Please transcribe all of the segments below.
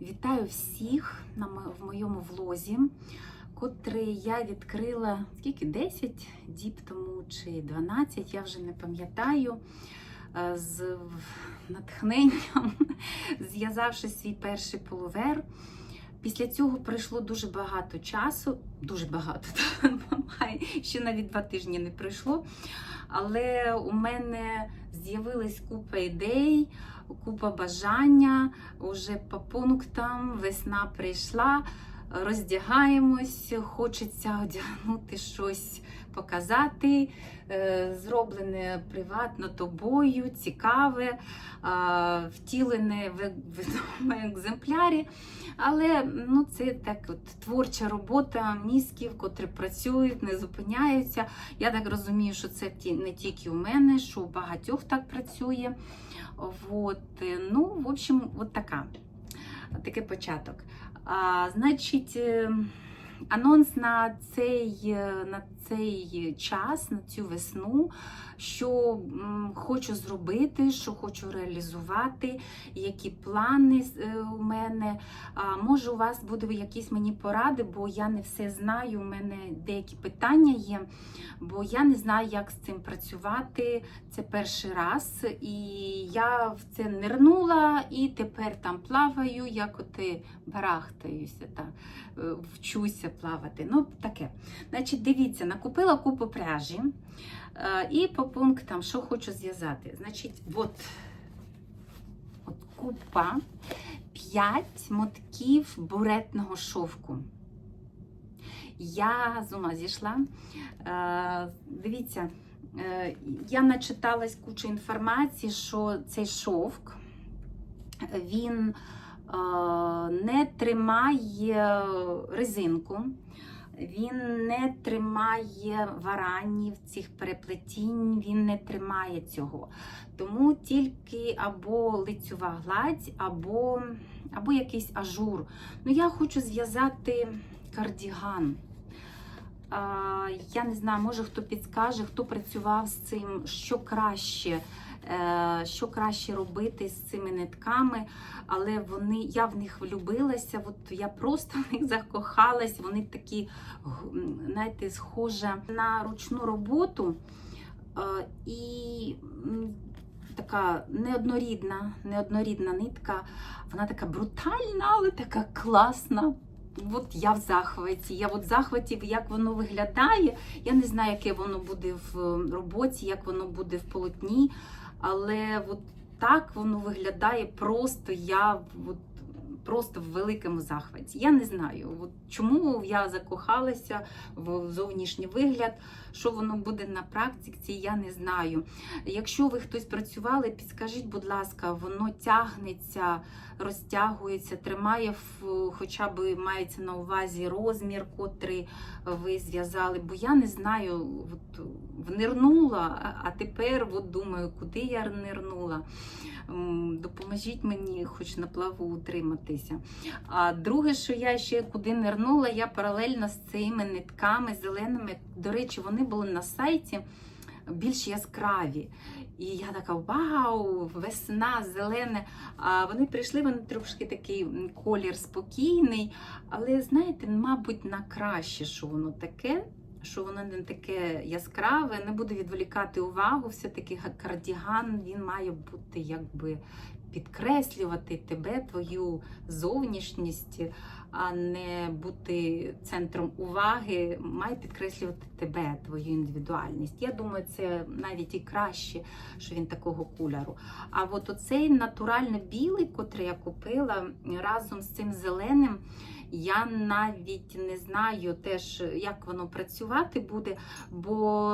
Вітаю всіх на в моєму влозі, котрий я відкрила скільки 10 діб тому чи 12, я вже не пам'ятаю. е, З натхненням, зв'язавши свій перший полувер. Після цього пройшло дуже багато часу, дуже багато, ще навіть два тижні не пройшло. Але у мене з'явилась купа ідей, купа бажання уже по пунктам. Весна прийшла, роздягаємось, хочеться одягнути щось, показати, е, зроблене приватно тобою, цікаве, втілене в в одному екземплярі. Але ну, це так от творча робота мізків, котрі працюють, не зупиняються. Я так розумію, що це не тільки у мене, що у багатьох так працює. Вот. е, Ну, в общем, от така. Такий початок. Значить, е, анонс на цей, е, на цей час, на цю весну, що хочу зробити, що хочу реалізувати, які плани е, у мене. Може, у вас будуть якісь мені поради, бо я не все знаю. У мене деякі питання є, бо я не знаю, як з цим працювати. Це перший раз. І я в це нирнула і тепер там плаваю, як оти барахтаюся, та, е, вчуся плавати. Ну, таке. Значить, дивіться, накупила купу пряжі. Е, І по пунктам, що хочу зв'язати. Значить, от, от купа 5 мотків буретного шовку. Я з ума зійшла. Е, Дивіться, е, я начиталась кучу інформації, що цей шовк він не тримає резинку, він не тримає варанів цих переплетінь, він не тримає цього. Тому тільки або лицьова гладь, або, або якийсь ажур. Ну, я хочу зв'язати кардіган. Я не знаю, може хто підскаже, хто працював з цим, що краще, е, що краще робити з цими нитками, але вони, я в них влюбилася, от я просто в них закохалась, вони такі, знаєте, схожі на ручну роботу. Е, і така неоднорідна, неоднорідна нитка, вона така брутальна, але така класна. От я в захваті. Я от в захваті, як воно виглядає. Я не знаю, яке воно буде в е, роботі, як воно буде в полотні, але от так воно виглядає просто я от, просто в великому захваті. Я не знаю, от чому я закохалася в зовнішній вигляд, що воно буде на практиці, я не знаю. Якщо ви хтось працювали, підскажіть, будь ласка, воно тягнеться, розтягується, тримає в, хоча б мається на увазі розмір, котрий ви зв'язали. Бо я не знаю, от, внирнула, а- тепер от думаю, куди я нирнула. Допоможіть мені, хоч на плаву утриматися. А друге, що я ще куди нирнула, я паралельно з цими нитками зеленими. До речі, вони були на сайті більш яскраві. І я така вау, весна, зелене. А вони прийшли, вони трошки такий колір спокійний. Але знаєте, мабуть, на краще, що воно таке, що воно не таке яскраве, не буде відволікати увагу. Все-таки кардіган він має бути якби підкреслювати тебе, твою зовнішність, а не бути центром уваги, має підкреслювати тебе, твою індивідуальність. Я думаю, це навіть і краще, що він такого кольору. А от оцей натурально білий, котрий я купила разом з цим зеленим. Я навіть не знаю теж, як воно працювати буде, бо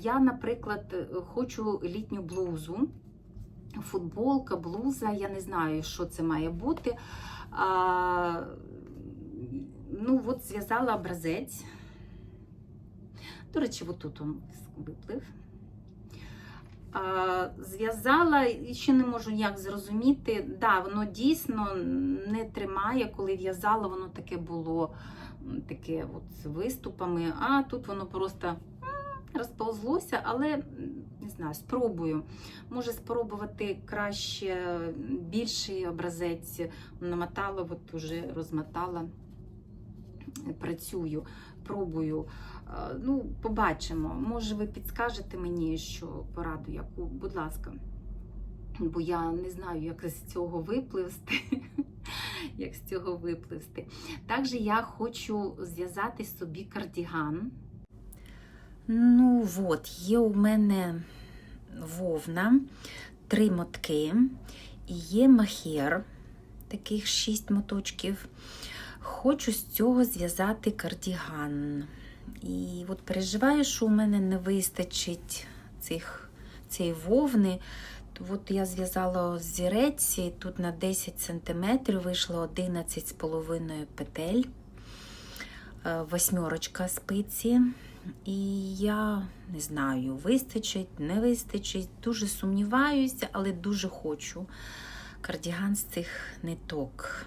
я, наприклад, хочу літню блузу. Футболка, блуза, я не знаю, що це має бути. А, ну, от зв'язала образець. До речі, отут він виплив. Зв'язала і ще не можу ніяк зрозуміти. Да, воно дійсно не тримає, коли в'язала, воно таке було таке от з виступами, а тут воно просто розповзлося, але не знаю, спробую. Може спробувати краще більший образець намотала, от уже розмотала, працюю, пробую. Е, Ну, побачимо. Може, ви підскажете мені, що пораду яку, будь ласка. Бо я не знаю, як з цього випливсти. як з цього випливсти. Також я хочу зв'язати собі кардіган. Ну, от, є у мене вовна, три мотки, і є махер, таких шість моточків. Хочу з цього зв'язати кардіган. І от переживаю, що у мене не вистачить цих, цієї вовни. От я зв'язала зірець, і тут на 10 см вийшло 11,5 петель, е, восьмерочка спиці. І я не знаю, вистачить, не вистачить. Дуже сумніваюся, але дуже хочу кардіган з цих ниток.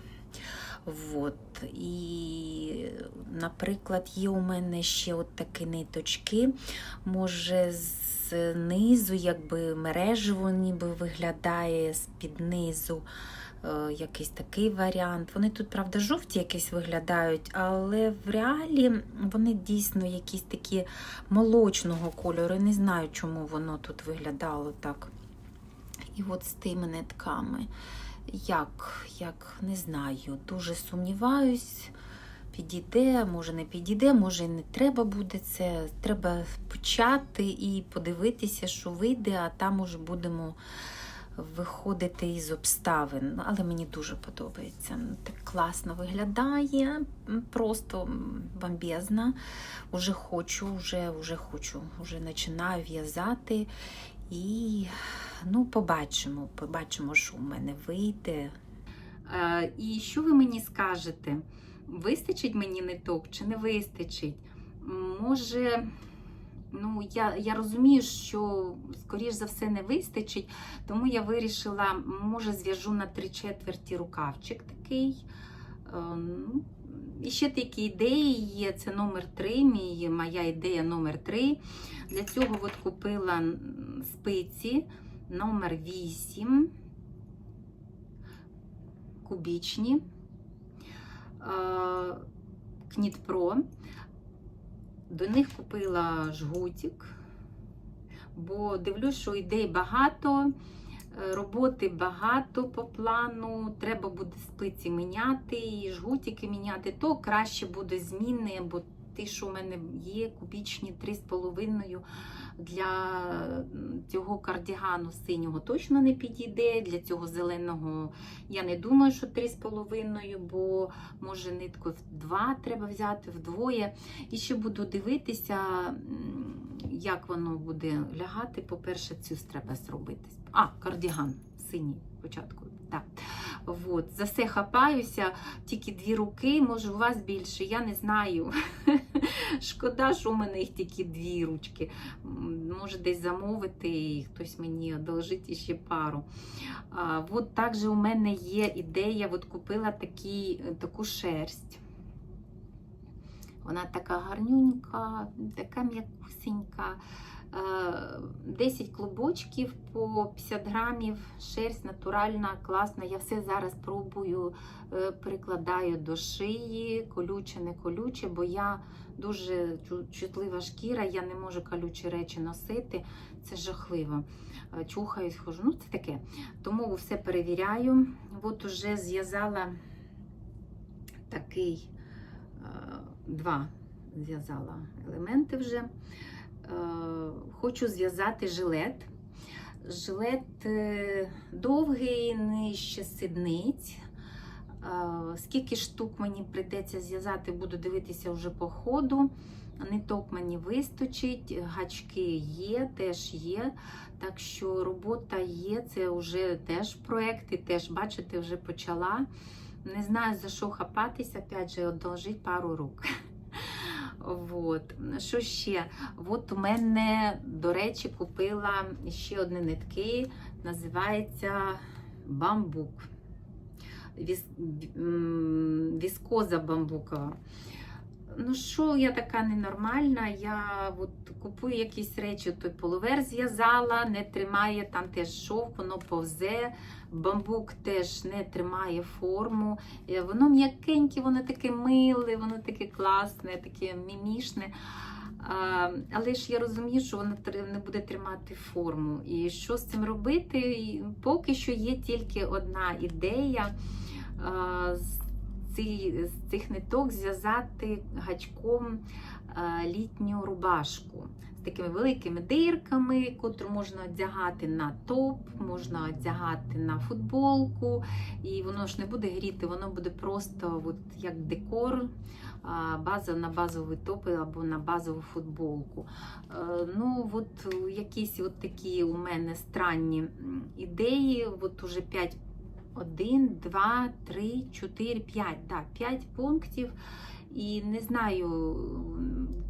Вот. І, наприклад, є у мене ще от такі ниточки. Може, знизу, якби мережево ніби виглядає з-під низу. е, Якийсь такий варіант. Вони тут, правда, жовті якісь виглядають, але в реалі вони дійсно якісь такі молочного кольору. Не знаю, чому воно тут виглядало так. І от з тими нитками. Як, як, не знаю, дуже сумніваюсь. Підійде, може не підійде, може і не треба буде це. Треба почати і подивитися, що вийде, а там уже будемо виходити із обставин. Але мені дуже подобається. Так класно виглядає, просто бомбезно. Уже хочу, вже, вже хочу, вже починаю в'язати. І ну, побачимо, побачимо, що в мене вийде. Е, і що ви мені скажете? Вистачить мені ниток чи не вистачить? Може, ну, я, я розумію, що, скоріш за все, не вистачить, тому я вирішила, може, зв'яжу на три четверті рукавчик такий. Е, ну, і ще такі ідеї є. Це номер 3, мій, моя ідея номер 3. Для цього от купила спиці номер 8, кубічні, Кніт Про. До них купила жгутик, бо дивлюсь, що ідей багато. Е, Роботи багато по плану, треба буде спиці міняти, і жгутики міняти, то краще буде зміни, бо ті, що в мене є, кубічні 3,5 для цього кардігану синього точно не підійде. Для цього зеленого я не думаю, що 3,5, бо може нитку в 2 треба взяти, вдвоє. І ще буду дивитися, як воно буде лягати. По-перше, цю треба зробити. А, кардіган синій спочатку. Так. От. За все хапаюся, тільки дві руки, може, у вас більше, я не знаю. Шкода, що у мене їх тільки дві ручки. Може десь замовити, і хтось мені одолжить ще пару. А, от також у мене є ідея, от купила такі, таку шерсть. Вона така гарнюнька, така м'якусенька. Е, 10 клубочків по 50 грамів, шерсть натуральна, класна. Я все зараз пробую, е, прикладаю до шиї, колюче, не колюче, бо я дуже чутлива шкіра, я не можу колючі речі носити. Це жахливо. Е, Чухаюсь, хожу. Ну, це таке. Тому все перевіряю. От уже зв'язала такий е, два зв'язала елементи вже. Е, Хочу зв'язати жилет. Жилет е, довгий, нижче сидниць. Е, Скільки штук мені прийдеться зв'язати, буду дивитися вже по ходу. Ниток мені вистачить, гачки є, теж є. Так що робота є, це вже теж проекти, теж, бачите, вже почала. Не знаю, за що хапатися, опять же, одолжить пару рук. Вот. Що ще? От у мене, до речі, купила ще одні нитки, називається бамбук. Віс... Віскоза бамбукова. Ну що я така ненормальна? Я от купую якісь речі, той половер зв'язала, не тримає там теж шовк, воно повзе. Бамбук теж не тримає форму. Е, Воно м'якеньке, воно таке миле, воно таке класне, таке мімішне. А, але ж я розумію, що воно не буде тримати форму. І що з цим робити? І Поки що є тільки одна ідея. а, ці- з цих ниток зв'язати гачком літню рубашку з такими великими дирками, котру можна одягати на топ, можна одягати на футболку, і воно ж не буде гріти, воно буде просто от, як декор. База на базовий топ або на базову футболку. Е, Ну, от е, якісь от такі у мене странні ідеї. От уже 5 1, 2, 3, 4, 5. Да, 5 пунктів. І не знаю,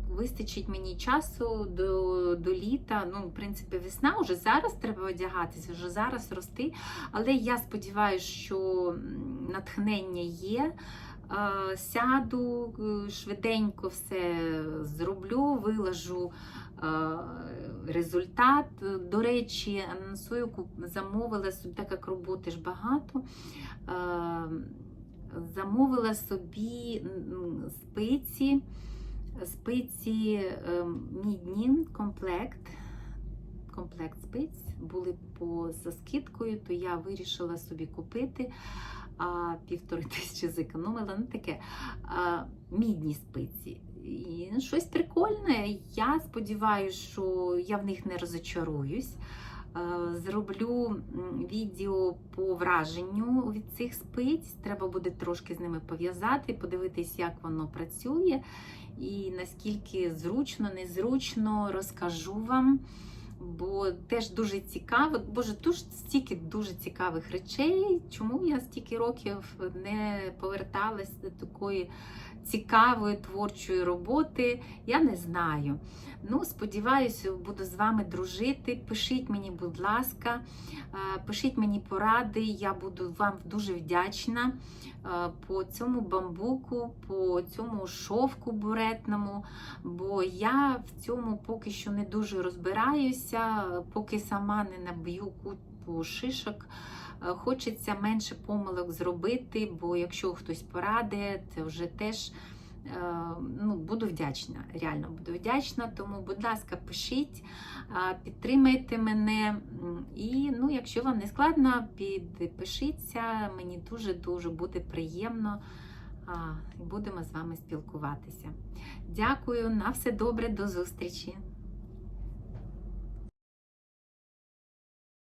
вистачить мені часу до, до літа. Ну, в принципі, весна вже зараз треба одягатися, вже зараз рости. Але я сподіваюся, що натхнення є. Е, Сяду е, швиденько все зроблю, вилажу результат. До речі, анонсую, замовила собі, так як роботи ж багато. е, Замовила собі спиці, спиці е, мідні, комплект. Комплект спиць були по за скидкою, то я вирішила собі купити а, півтори тисячі зекономила. Ну таке а, мідні спиці. І щось прикольне. Я сподіваюся, що я в них не розочаруюсь. Е, Зроблю відео по враженню від цих спиць. Треба буде трошки з ними пов'язати, подивитись, як воно працює, і наскільки зручно, незручно розкажу вам. Бо теж дуже цікаво, боже, дуже стільки дуже цікавих речей. Чому я стільки років не поверталась до такої цікавої творчої роботи, я не знаю. Ну, сподіваюся, буду з вами дружити. Пишіть мені, будь ласка, е, пишіть мені поради, я буду вам дуже вдячна е, по цьому бамбуку, по цьому шовку буретному, бо я в цьому поки що не дуже розбираюся, поки сама не наб'ю купу шишок. Е, Хочеться менше помилок зробити, бо якщо хтось порадить, це вже теж е, ну, буду вдячна. Реально буду вдячна. Тому, будь ласка, пишіть, підтримайте мене. І ну, якщо вам не складно, підпишіться. Мені дуже-дуже буде приємно. Будемо з вами спілкуватися. Дякую, на все добре, до зустрічі!